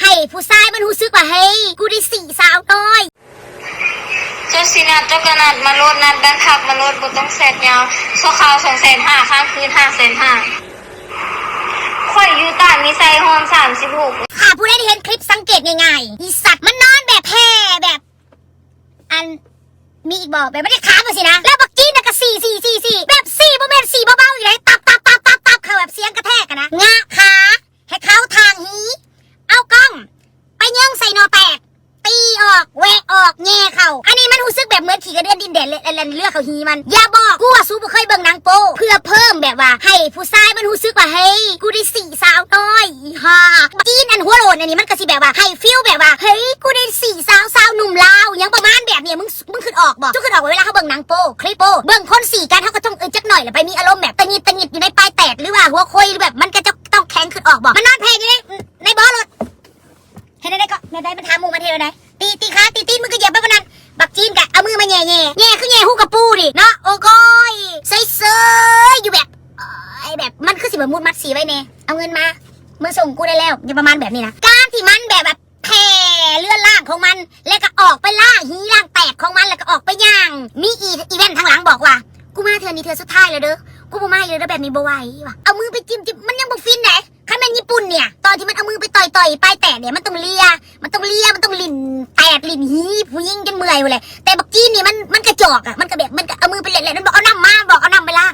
ให้ผู้ชายมันรู้สึกว่าเฮ้ยกูได้สี่สาวน้อยเจ้าสินัดเจ้ากระนัดมาโลดนัดแบงคักมาโลดบ่ต้องแสดยาวชั่วคราวสองแสนห้าข้ามคืนห้าแสนห้าข่อยอยู่ต่างมีไซโฮมสามสิบหกค่ะผู้ใดที่เห็นคลิปสังเกตง่ายๆอีสัตว์มันนอนแบบแพ้แบบ อันมีอีกบอกแบบไม่ได้ขามาสินะแล้ว แบบเหมือนขี่กระเดือนดินแดนเลยแลนเลือกเขาหีมันอย่าบอกกูว่าซูบ่เคยเบิ่งหนังโปเพื่อเพิ่มแบบว่า ให้ผู้ชายมันรู้สึกว่าเฮ้ยกูได้สี่สาวน้อยฮ่าจีนอันหัวโลนอันนี้มันก็สิแบบว่าให้ฟิลแบบว่าเฮ้ยกูได้สี่สาวสาวหนุ่มลาวยังประมาณแบบเนี้ยมึงมึงขึ้นออกบอกจุกขึ้นออกเวลาเขาเบิ่งหนังโปคลิปโปเบิ่งคนสี่กันเขาก็ต้องเออจักหน่อยแล้วไปมีอารมณ์แบบตะงิดตะงิดอยู่ในปลายแตกหรือว่าหัวโคยหรือแบบมันก็จะต้องแข็งขึ้นออกบอกมันนอนเพงอยู่ในในบอรถเห็นได้ก็แม่ได้มันทามูมาเทเลยไหนตีตีขาตีตีมึงก็เหยียบไปวัน จีนกะเอามือมาแย่แย่แย่คือแย่หูกับปูดิเนาะโอ้ก้อยเซยเซยอยู่แบบเอ้แบบมันคือสิบมุดมัดสีไว้เน่เอาเงินมามือส่งกูได้แล้วอย่าประมาณแบบนี้นะการที่มันแบบแบบแผ่เลื่อนล่างของมัน แล้วก็ออกไปล่าหีล่างแตกของมันแล้วก็ออกไปย่าง มีอีอีเวนต์ทางหลังบอกว่า กูมาเธอนี้เธอสุดท้ายแล้วเด้อกูบ่มาอีกแล้วแบบนี้บ่ไหวว่ะเอามือไปจิ้มจิ้มมันยังบ ปต่อยต่อยปลายแตกเนี่ยมันต้องเลีย มันต้องเลีย มันต้องลิ่นแตกลิ่นหีผู้หญิงจนเมื่อยหมดเลยแต่บักจีนนี่มันมันกระจอกอะมันก็แบบมันก็เอามือไปเล่นๆมันบอกเอาน้ำมาบอกเอาน้ำไปล้าง